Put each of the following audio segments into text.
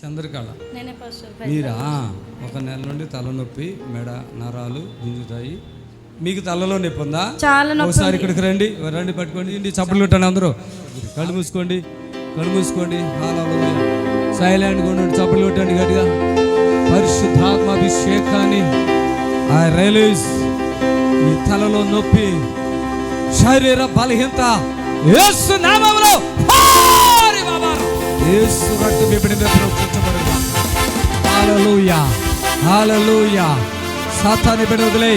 చంద్రకళ. మీరా? ఒక నెల నుండి తలనొప్పి మెడ నరాలు గుంజుతాయి మీకు తలలో నొప్పి ఉందా? చాలా ఒకసారి ఇక్కడికి రండి రండి పట్టుకోండి ఇంటి చప్పట్లు కొట్టండి అందరూ. కళ్ళు మూసుకోండి కళ్ళు మూసుకోండి. సైలెంట్గా ఉండండి చప్పట్లు కొట్టండి గట్టిగా. పరిశుద్ధాత్మాభిషేకాన్ని ఆ రైలీస్ ఈ తలలో నొప్పి శరీర బలహీనత. పారి బాబా. యేసు రక్తం విపిడి కూర్చోబడుగా హల్లెలూయా హల్లెలూయా. సాతాని బిడ్డ వదిలే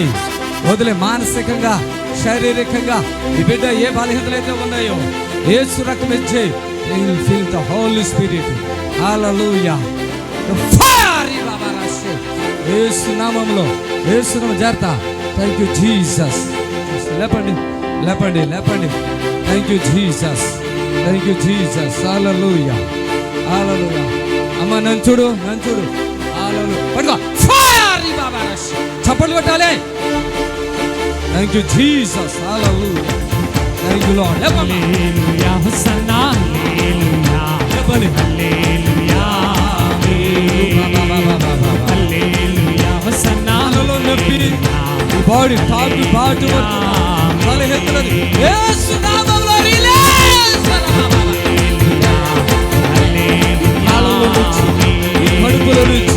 వదిలే మానసికంగా శారీరకంగా ఈ బిడ్డ ఏ బలహీనతలు అయితే ఉన్నాయో యేసు రక్తం ఇచ్చే feel the Holy Spirit hallelujah. Fire బాబా రాశి నామ జాగ్రత్త. థ్యాంక్ యూ జీసస్ లేపండి లేపండి లేపండి thank you Jesus thank you Jesus hallelujah hallelujah అమ్మ నన్ను చూడు నన్ను చూడు. ఫైర్ బాబా రాశి చప్పట్లు కొట్టాలి. Thank you Jesus hallelujah thank you Lord hallelujah hosanna hallelujah. లేపండి. హల్లెలూయా హల్లెలూయా హోసన్నా తలలో నొప్పి. బాడీ టాప్ టు బాటమ్ బలహీనతలు యేసు నామములో కడుపులో నుంచి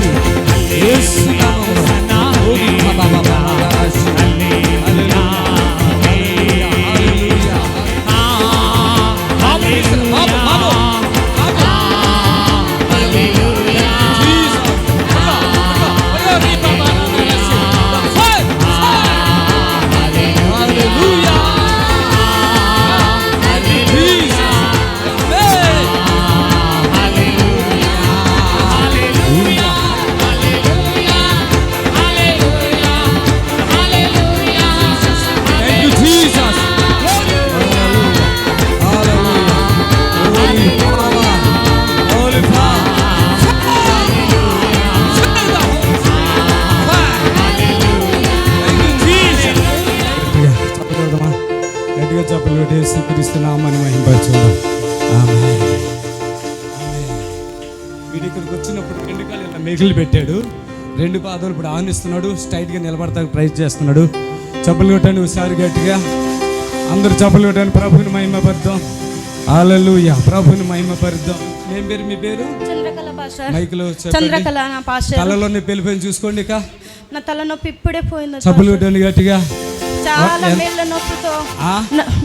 చప్పలు పెట్టేసి క్రీస్తున్నామని. వీడు ఇక్కడికి వచ్చినప్పుడు రెండు కాళ్ళు ఇలా మేకులు పెట్టాడు. రెండు పాదాలు ఇప్పుడు ఆనిస్తున్నాడు. స్ట్రైట్గా నిలబడతానికి ట్రై చేస్తున్నాడు. చప్పలు కొట్టండి ఒకసారి గట్టిగా. అందరూ చప్పలు కొట్టండి. ప్రభుని మహిమపరుద్దాం. ఆలలుయ ప్రభుని మహిమపరుద్దాం. ఏం పేరు? మీ పేరు? మైకులో చంద్రకళ నా పాస్టర్. తలలోనే పెళ్ళిపోయి చూసుకోండి ఇక. నా తలనొప్పి ఇప్పుడే పోయింది చప్పలు కొట్టండి గట్టిగా. చాలా మేళ్ళ నొప్పితో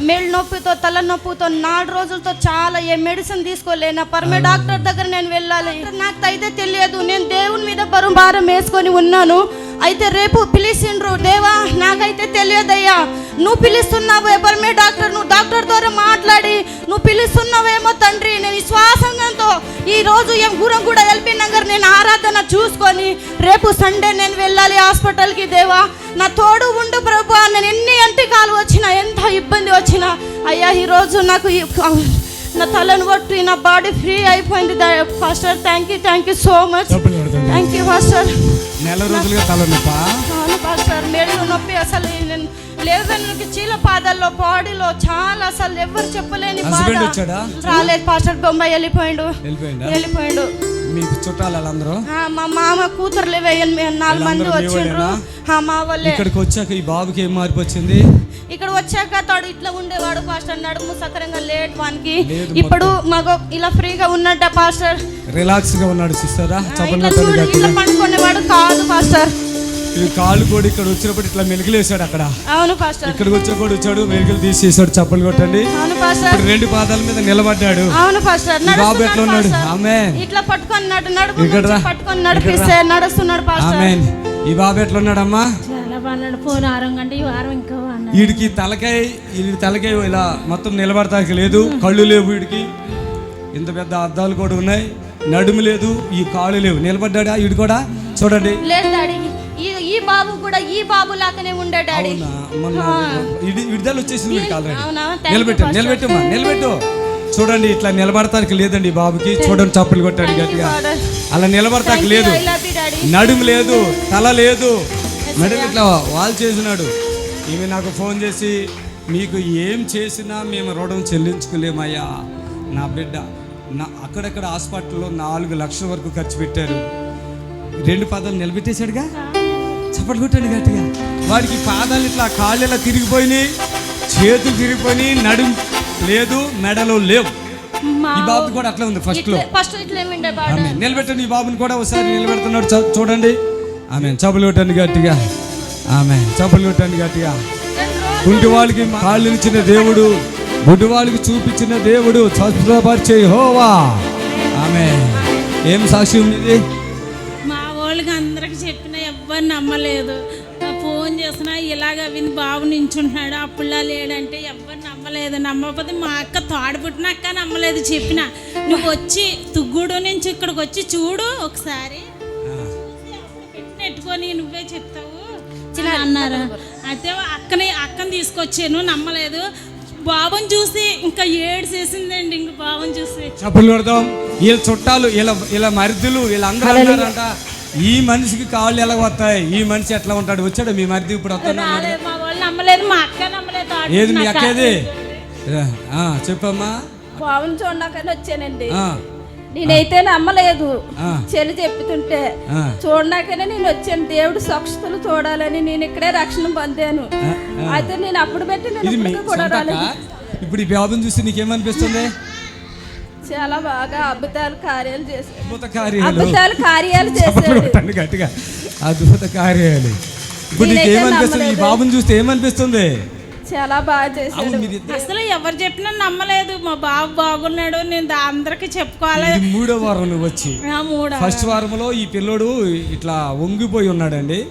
మేళ్ళ నొప్పితో తల నొప్పితో నాలుగు రోజులతో చాలా ఏ మెడిసిన్ తీసుకోలే నా పరమే డాక్టర్ దగ్గర నేను వెళ్ళాలి. నాకు అయితే తెలియదు. నేను దేవుని మీద బరువు భారం వేసుకొని ఉన్నాను. అయితే రేపు పిలిచిండ్రు దేవా నాకైతే తెలియదయ్యా. నువ్వు పిలుస్తున్నావు ఎవరిమే డాక్టర్ నువ్వు డాక్టర్ ద్వారా మాట్లాడి నువ్వు పిలుస్తున్నావేమో తండ్రి నేను విశ్వాసంతో ఈ రోజు ఏం గురం కూడా ఎల్పి నగర్ నేను ఆరాధన చూసుకొని రేపు సండే నేను వెళ్ళాలి హాస్పిటల్కి దేవా నా తోడు ఉండు ప్రభు నేను ఎన్ని అంటికాలు వచ్చినా ఎంత ఇబ్బంది వచ్చినా అయ్యా ఈరోజు నాకు నా తలను కొట్టి నా బాడీ ఫ్రీ అయిపోయింది. Pastor thank you thank you so much thank you pastor నెల రోజులుగా తలనొప్పా అవును పాస్టర్ మేళ్ళు నొప్పి అసలు నేను లేవనికి చీల పాదాల్లో బాడీలో చాలా అసలు ఎవరు చెప్పలేని బాధ? రాలేదు పాస్టర్ బొంబాయి వెళ్ళిపోయిండు? వెళ్ళిపోయిండు. మీ చుట్టాలు వాళ్ళందరూ మా మామ కూతురులు మేము నాలుగు మంది వచ్చిండ్రు. మా వాళ్ళే. ఇక్కడికి వచ్చాక ఈ బాబుకి ఏం మార్పు వచ్చింది? ఇక్కడ వచ్చాక తాడు ఇట్లా ఉండేవాడు పాస్టర్ నడుము సకరంగా లేట్ వానికి. ఇప్పుడు మగ ఇలా ఫ్రీగా ఉన్నట్ట పాస్టర్. రిలాక్స్గా ఉన్నాడు సిస్టరా? ఇట్లా పండుకునేవాడు కాదు పాస్టర్. ఈ కాళ్ళు కూడా ఇక్కడ వచ్చినప్పుడు ఇట్లా మెలికలేసాడు అక్కడ. అవును పాస్టర్. ఇక్కడికి వచ్చా కూడా వచ్చాడు మెలికలు తీసేసాడు చప్పలు కొట్టండి. అవును పాస్టర్. ఇప్పుడు రెండు పాదాల మీద నిలబడ్డాడు. అవును పాస్టర్. బాబు ఎట్లా ఉన్నాడు? ఆమేన్. ఇట్లా పట్టుకొని నడు ఇక్కడ పట్టుకొని నడిపిస్తే నడుస్తున్నాడు పాస్టర్. ఆమెన్. ఈ బాబు ఎట్లా ఉన్నాడమ్మా? చాలా బాగున్నాడు ఫోన్ ఆరం కంటే ఈ వారం ఇంకా బాగున్నాడు వీడికి తలకాయ వీడి తలకాయ ఇలా మొత్తం నిలబడతానికి లేదు. కళ్ళు లేవు వీడికి ఇంత పెద్ద అద్దాలు కూడా ఉన్నాయి. నడుము లేదు ఈ కాళ్ళు లేవు. నిలబడ్డాడా వీడు కూడా? చూడండి. లేదు డాడీ. ఈ ఈ బాబు కూడా ఈ బాబు లాగానే ఉండే డాడీ. విడుదల వచ్చేసింది నిలబెట్టు. నిలబెట్టుమా నిలబెట్టు చూడండి ఇట్లా నిలబడతానికి లేదండి బాబుకి. చూడండి చప్పులు కొట్టండి గట్టిగా. అలా నిలబడతానికి లేదు. నడుము లేదు తల లేదు. మెడలు ఇట్లా వాల్ చేసినాడు. ఈమె నాకు ఫోన్ చేసి మీకు ఏం చేసినా మేము రుణం చెల్లించుకోలేమయ్యా. నా బిడ్డ నా అక్కడక్కడ హాస్పిటల్లో నాలుగు లక్షల వరకు ఖర్చు పెట్టారు. రెండు పాదాలు నిలబెట్టేశాడుగా? చప్పట్లు కొట్టండి గట్టిగా. వాడికి పాదాలు ఇట్లా కాళ్ళు ఇలా తిరిగిపోయినాయి చేతులు తిరిగిపోయినాయి నడుం లేదు మెడలో లేవు. ఈ బాబు కూడా అట్లా ఉంది ఫస్ట్లో. ఫస్ట్ నిలబెట్టండి ఈ బాబుని కూడా ఒకసారి నిలబెడుతున్నాడు చూడండి. ఆమె చప్పలు కొట్టండి గట్టిగా. ఆమె చప్పలు కొట్టండి గట్టిగా. కుంటి వాళ్ళకి కాళ్ళు ఇచ్చిన దేవుడు గుడ్డి వాళ్ళకి చూపించిన దేవుడు స్వస్థపరిచే హోవా ఆమె ఏం సాక్ష్యం ఇది? మా వాళ్ళకి అందరికి చెప్పినా ఎవ్వరు నమ్మలేదు. నా ఫోన్ చేసినా ఇలాగ విని బాబు నించుంటున్నాడు అప్పుడులా లేడంటే ఎవ్వరు నమ్మలేదు. నమ్మకపోతే మా అక్క తోడబుట్టిన అక్క నమ్మలేదు చెప్పిన. నువ్వు వచ్చి తుగ్గుడు నుంచి ఇక్కడికి వచ్చి చూడు ఒకసారి. చూసి అప్పుడు పెట్టి నెట్టుకొని నువ్వే చెప్తావు. అని అన్నారు. అయితే అక్కని అక్కని తీసుకొచ్చాను నమ్మలేదు. బాబుని చూసి ఇంకా ఏడు చేసిందండి ఇంక బాబుని చూసి. చప్పలు కొడదాం వీళ్ళ చుట్టాలు ఇలా ఇలా మరిదులు వీళ్ళందరూ అన్నారంట ఈ మనిషికి కాళ్ళు ఎలా వస్తాయి? ఈ మనిషి ఎట్లా ఉంటాడు? వచ్చాడు మీ మరిది ఇప్పుడు వస్తాడు రాలేదు మా వాళ్ళు నమ్మలేదు మా అక్క నమ్మలేదు తోడబుట్టిన ఏది మీ అక్క. అక్కేది? చెప్పమ్మా. బావుని చూడడాకని వచ్చానండి. నేనైతే నమ్మలేదు. చెల్లి చెప్తుంటే ఆ. చూడడాకనే నేను వచ్చాను. దేవుడు స్వచ్ఛతలు చూడాలని నేను ఇక్కడే రక్షణ పొందాను. అయితే నేను అప్పుడు పెట్టి కూడా ఇప్పుడు ఈ బాబుని చూసి నీకేమనిపిస్తుంది? చాలా బాగా అద్భుతాలు కార్యాలు చేశాడు అద్భుత కార్యాలు. అద్భుతాలు కార్యాలు చేశాడు కొట్టండి గట్టిగా. అద్భుత కార్యాలు. ఇప్పుడు నీకు నేనైతే ఏమనిపిస్తుంది ఈ నమ్మలేదు. బాబుని చూస్తే ఏమనిపిస్తుంది? చాలా బాగా అవును చేశాడు. మీరు ఇద్దరు- అసలు ఎవరు చెప్పినా నమ్మలేదు. మా బాబు బాగున్నాడు. నేను దా- అందరికీ చెప్పుకోవాలి. ఇది మూడో వారం నువ్వు వచ్చి. ఆ మూడ ఫస్ట్ వారంలో ఈ పిల్లోడు ఇట్లా వంగిపోయి ఉన్నాడండి.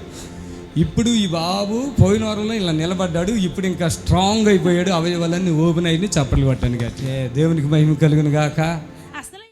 ఇప్పుడు ఈ బాబు పోయిన వారంలో ఇలా నిలబడ్డాడు ఇప్పుడు ఇంకా స్ట్రాంగ్ అయిపోయాడు అవయవాలన్నీ ఓపెన్ అయ్యి చప్పట్లు కొట్టాను దేవునికి మహిమ కలుగును గాక.